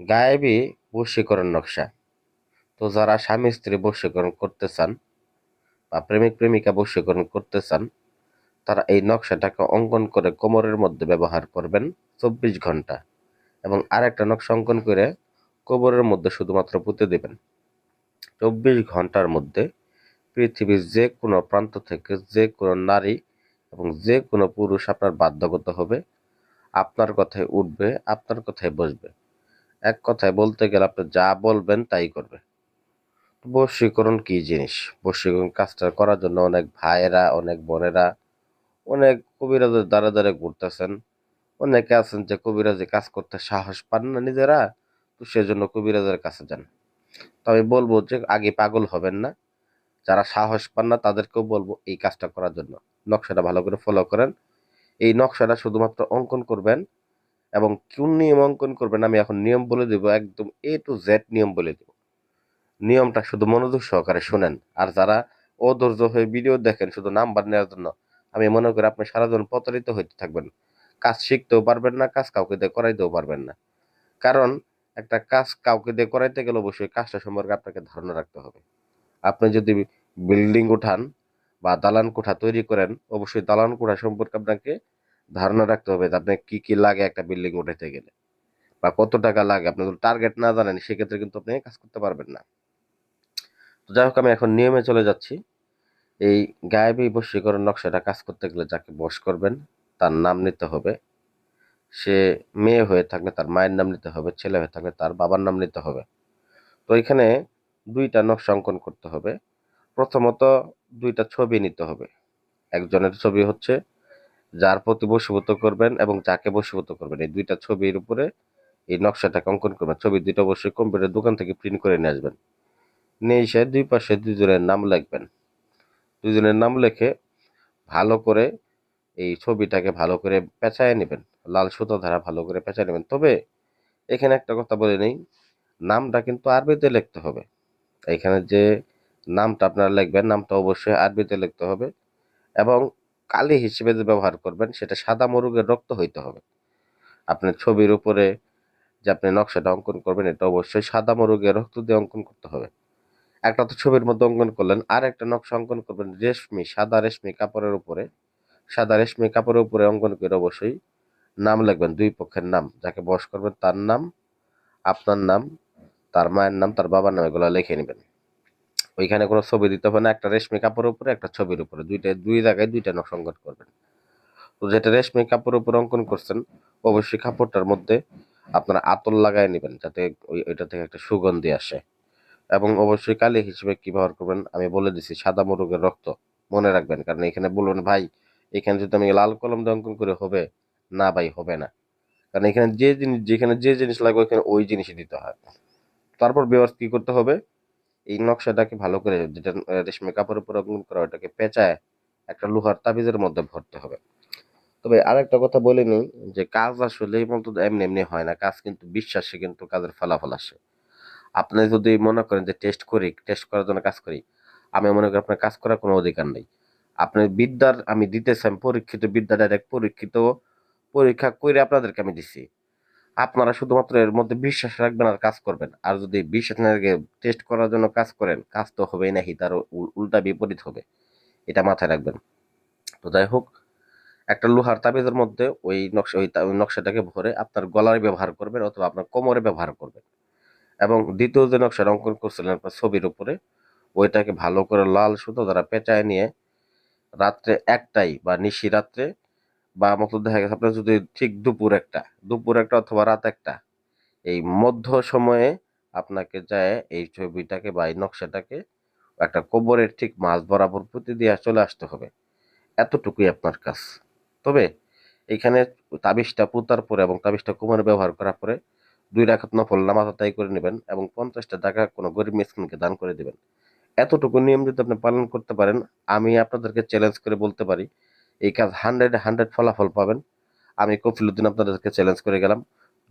গায়েবী বশীকরণ নকশা। তো যারা স্বামী স্ত্রী বশীকরণ করতে চান বা প্রেমিক প্রেমিকা বশীকরণ করতে চান, তারা এই নকশাটাকে অঙ্কন করে কোমরের মধ্যে ব্যবহার করবেন চব্বিশ ঘণ্টা এবং আরেকটা নকশা অঙ্কন করে কোমরের মধ্যে শুধুমাত্র পুঁতে দেবেন। চব্বিশ ঘণ্টার মধ্যে পৃথিবীর যে কোনো প্রান্ত থেকে যে কোনো নারী এবং যে কোনো পুরুষ আপনার বাধ্যগত হবে। আপনার কথায় উঠবে, আপনার কথায় বসবে। এক কথায় বলতে গেলে আপনি যা বলবেন তাই করবে। বশীকরণ কি জিনিস? বশীকরণ কাজটা করার জন্য অনেক ভাইয়েরা, অনেক বোনেরা, অনেক কবিরাজের দ্বারা দ্বারা ঘুরতেছেন। অনেকে আছেন যে কবিরাজি কাজ করতে সাহস পান না নিজেরা, তো সেজন্য কবিরাজের কাছে যান। তো আমি বলব যে আগে পাগল হবেন না। যারা সাহস পান না তাদেরকেও বলব এই কাজটা করার জন্য। নকশাটা ভালো করে ফলো করেন। এই নকশাটা শুধুমাত্র অঙ্কন করবেন। এবং কোন নিয়ম অঙ্কন করবেন আমি এখন নিয়ম বলে দেব, একদম এ টু জেড নিয়ম বলে দেব। নিয়মটা শুধু মনোযোগ সহকারে শোনেন, আর যারা অধৈর্য হয়ে ভিডিও দেখেন শুধু নাম্বার নেওয়ার জন্য, আমি মনে করি আপনি সারাজন প্রতারিত হইতে থাকবেন। কাজ শিখতেও পারবেন না, কাজ কাউকে দিয়ে করাইতেও পারবেন না। কারণ একটা কাজ কাউকে দিয়ে করাইতে গেলে অবশ্যই কাজটা সম্পর্কে আপনাকে ধারণা রাখতে হবে। আপনি যদি বিল্ডিং উঠান বা দালান কোঠা তৈরি করেন, অবশ্যই দালান কোঠা সম্পর্কে আপনাকে ধারণা রাখতে হবে যে আপনার কি কি লাগে একটা বিল্ডিং উঠাইতে গেলে বা কত টাকা লাগে। আপনি যদি টার্গেট না জানেন, সেক্ষেত্রে কিন্তু আপনি কাজ করতে পারবেন না। তো যাই হোক, আমি এখন নিয়মে চলে যাচ্ছি। এই গায়েবী বশীকরণ নকশাটা কাজ করতে গেলে যাকে বশ করবেন, তার নাম নিতে হবে। সে মেয়ে হয়ে থাকলে তার মায়ের নাম নিতে হবে, ছেলে হয়ে থাকলে তার বাবার নাম নিতে হবে। তো এখানে দুইটা নকশা অঙ্কন করতে হবে। প্রথমত দুইটা ছবি নিতে হবে। একজনের ছবি হচ্ছে যার প্রতি বশীভূত করবেন এবং যাকে বশীভূত করবেন, এই দুইটা ছবির উপরে এই নকশাটাকে অঙ্কন করবেন। ছবি দুইটা অবশ্যই কম্পিউটার দোকান থেকে প্রিন্ট করে নিয়ে আসবেন। নিয়ে এসে দুই পাশে দুজনের নাম লিখবেন। দুজনের নাম লিখে ভালো করে এই ছবিটাকে ভালো করে পেঁচায় নেবেন। লাল সুতো ধারা ভালো করে পেঁচায় নেবেন। তবে এখানে একটা কথা বলে নেই, নামটা কিন্তু আরবিতে লিখতে হবে। এখানে যে নামটা আপনারা লিখবেন, নামটা অবশ্যই আরবিতে লিখতে হবে। এবং কালি হিসেবে যে ব্যবহার করবেন, সেটা সাদা মরুগের রক্ত হইতে হবে। আপনার ছবির উপরে যে আপনি নকশাটা অঙ্কন করবেন, এটা অবশ্যই সাদা মরুগের রক্ত দিয়ে অঙ্কন করতে হবে। একটা তো ছবির মধ্যে অঙ্কন করলেন, আর একটা নকশা অঙ্কন করবেন রেশমি, সাদা রেশমি কাপড়ের উপরে। সাদা রেশমি কাপড়ের উপরে অঙ্কন করে অবশ্যই নাম লিখবেন, দুই পক্ষের নাম। যাকে বস করবেন তার নাম, আপনার নাম, তার মায়ের নাম, তার বাবার নাম, এগুলো লিখে নেবেন। ওইখানে কোনো ছবি দিতে হবে না, একটা রেশমি কাপড়ের উপরে, একটা ছবির উপরে। দুইটা, দুই জায়গায় দুইটা নকশা অঙ্কন করবেন। তো যেটা রেশমি কাপড়ের উপর অঙ্কন করছেন, অবশ্যই কাপড়টার মধ্যে আপনারা আতর লাগাই নেবেন, যাতে ওই, ওইটা থেকে একটা সুগন্ধি আসে। এবং অবশ্যই কালি হিসেবে কি ব্যবহার করবেন, আমি বলে দিছি, সাদা মুরগের রক্ত। মনে রাখবেন, কারণ এখানে বলবেন ভাই, এখানে যদি আমি লাল কলম দিয়ে অঙ্কন করে, হবে? না ভাই, হবে না। কারণ এখানে যে জিনিস, যেখানে যে জিনিস লাগবে ওইখানে ওই জিনিসই দিতে হয়। তারপর ব্যবহার কি করতে হবে? এই নকশাটাকে ভালো করে যেটা রেশমি কাপড়ের উপর অঙ্কন করা, ওটাকে পেঁচায় একটা লোহার তাবিজের মধ্যে ভরতে হবে। তবে আরেকটা কথা বলে নিই যে, কাজ আসলে মতো এমনি এমনি হয় না। কাজ কিন্তু বিশ্বাসে কিন্তু কাজের ফলাফল আসে। আপনি যদি মনে করেন যে টেস্ট করি টেস্ট করার জন্য কাজ করি, আমি মনে করি আপনার কাজ করার কোনো অধিকার নেই। আপনি বিদ্যার আমি দিতেছি, আমি পরীক্ষিত, বিদ্যা ডাইরেক্ট পরীক্ষিত, পরীক্ষা করে আপনাদেরকে আমি দিছি। আপনারা শুধুমাত্র এর মধ্যে বিশ্বাস রাখবেন আর কাজ করবেন। আর যদি বিশ্বাস না রেখে টেস্ট করার জন্য কাজ করেন, কাজ তো হবেই নাকি, তার উল- উল্টা বিপরীত হবে। এটা মাথায় রাখবেন। তো যাই হোক, একটা লোহার তাবিজের মধ্যে ওই নকশা, ওই নকশাটাকে ভরে আপনার গলার ব্যবহার করবেন অথবা আপনার কোমরে ব্যবহার করবেন। এবং দ্বিতীয় যে নকশাটা অঙ্কন করছিলেন আপনার ছবির উপরে, ওইটাকে ভালো করে লাল সুতো দ্বারা পেঁচায় নিয়ে রাত্রে একটাই বা নিশি রাত্রে বা মতো দেখা গেছে আপনার যদি ঠিক দুপুর একটা দুপুর একটা অথবা রাত একটা, এই মধ্য সময়ে আপনাকে যায় এই ছবিটাকে বা এই নকশাটাকে একটা কোবরের ঠিক মাছ বরাবর পুঁতে দিয়ে চলে আসতে হবে। এতটুকুই আপনার কাজ। তবে এখানে তাবিজটা পুতার পরে এবং তাবিজটা কোমরে ব্যবহার করার পরে দুই রাখাত নফল নামাজ আদায় করে নেবেন এবং পঞ্চাশটা টাকা কোনো গরিব মিসকিনকে দান করে দেবেন। এতটুকু নিয়ম যদি আপনি পালন করতে পারেন, আমি আপনাদেরকে চ্যালেঞ্জ করে বলতে পারি এই কাজ হান্ড্রেড হান্ড্রেড ফলাফল পাবেন। আমি কফিলুদ্দিন আপনাদেরকে চ্যালেঞ্জ করে গেলাম।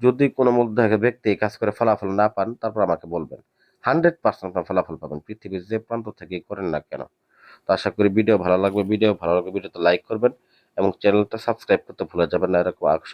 যদি কোনো মধ্যে ব্যক্তি এই কাজ করে ফলাফল না পান, তারপর আমাকে বলবেন। হান্ড্রেড পার্সেন্ট আপনার ফলাফল পাবেন। পৃথিবীর যে প্রান্ত থেকে করেন না কেন। তো আশা করি ভিডিও ভালো লাগবে। ভিডিও ভালো লাগবে ভিডিওতে লাইক করবেন এবং চ্যানেলটা সাবস্ক্রাইব করতে ভুলে যাবেন না। এরকম আকর্ষণ